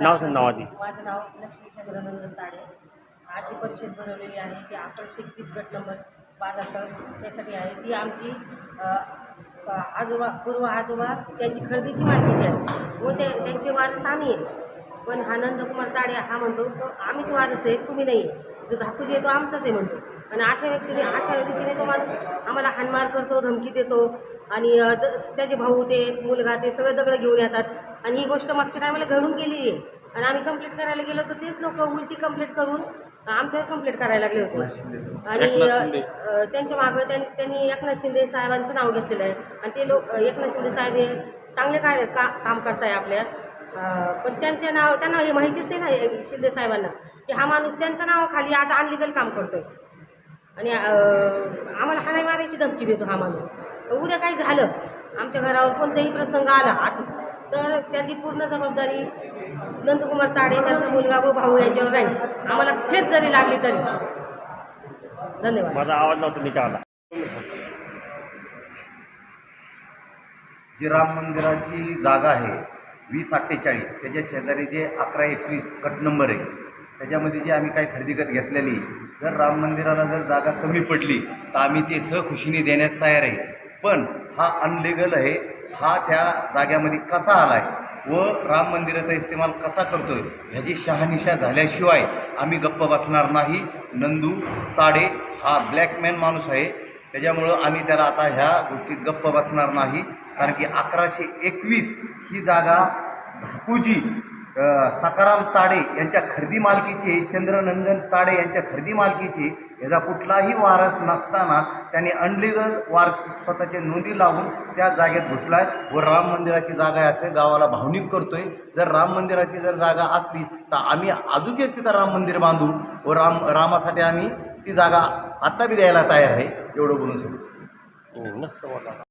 नाव सांग नाव आधी. माझं नाव लक्ष्मी चंद्रनंदन ताडे आज जी परिषद भरवलेली आहे. ती अकराशे एकतीस गट नंबर बाजाकर त्यासाठी आहे. ती आमची आजोबा पूर्व आजोबा त्यांची खरेदीची माहितीची आहे. व ते त्यांचे वारस आम्ही आहे. पण हा नंदकुमार ताडे हा म्हणतो तो आम्हीच वारस आहे तुम्ही नाही आहे. जो धाकूजी आहे तो आमचाच आहे म्हणतो. आणि अशा व्यक्तीने अशा रीतीने तो माणूस आम्हाला हानमार करतो धमकी देतो. आणि त्याचे भाऊ ते मुलगा ते सगळे दगडं घेऊन येतात. आणि ही गोष्ट मागच्या टायमाला घडून गेलेली आहे. आणि आम्ही कंप्लीट करायला गेलो तर तेच लोक उलटी कंप्लीट करून आमच्यावर कंप्लीट करायला लागले होते. आणि एकनाथ शिंदे. अ, त्यांच्या मागं त्यां- त्यांनी एकनाथ शिंदे साहेबांचं नाव घेतलेलं आहे. आणि ते लोक एकनाथ शिंदे साहेब हे चांगले कार्य का काम करताय आपल्या. पण त्यांचे नाव त्यांना हे माहितीच नाही ना शिंदे साहेबांना. की हा माणूस त्यांच्या नावाखाली आज अनलिगल काम करतोय. आणि आम्हाला हाणाई मारायची धमकी देतो हा माणूस. तर उद्या काही झालं? आमच्या घरावर कोणताही प्रसंग आला आत तर त्याची पूर्ण जबाबदारी नंदकुमार ताडे त्यांचा मुलगा व भाऊ यांच्यावर राहील. आम्हाला ठेच जरी लागली तरी. धन्यवाद. माझा आवाज नव्हता मी आला जी राम मंदिराची जागा आहे वीस अठ्ठेचाळीस त्याच्या शेजारी जे अकरा एकवीस कट नंबर आहे त्याच्यामध्ये जी आम्ही काही खरेदी करत घेतलेली जर राम मंदिराला जर जागा कमी पडली तर आम्ही ते सहखुशीने देण्यास तयार आहे. पण हा अनलिगल आहे हा त्या जाग्यामध्ये कसा आला आहे व राम मंदिराचा इस्तेमाल कसा करतो आहे ह्याची शहानिशा झाल्याशिवाय आम्ही गप्प बसणार नाही. नंदू ताडे हा ब्लॅकमॅन माणूस आहे. त्याच्यामुळं आम्ही त्याला आता ह्या गोष्टीत गप्प बसणार नाही. कारण की अकराशे एकवीस ही जागा धाकूजी सकाराम ताडे यांच्या खरेदी मालकीची चंद्रनंदन ताडे यांच्या खरेदी मालकीची याचा कुठलाही वारस नसताना त्यांनी अनलिगल वारस स्वतःचे नोंदी लावून त्या जागेत घुसला आहे व राम मंदिराची जागा आहे असं गावाला भावनिक करतोय. जर राम मंदिराची जर जागा असली तर आम्ही अजून एक तिथं राम मंदिर बांधू व राम रामासाठी आम्ही ती जागा आत्ता बी द्यायला तयार आहे एवढं बोलून सांगू हो, मस्त बोला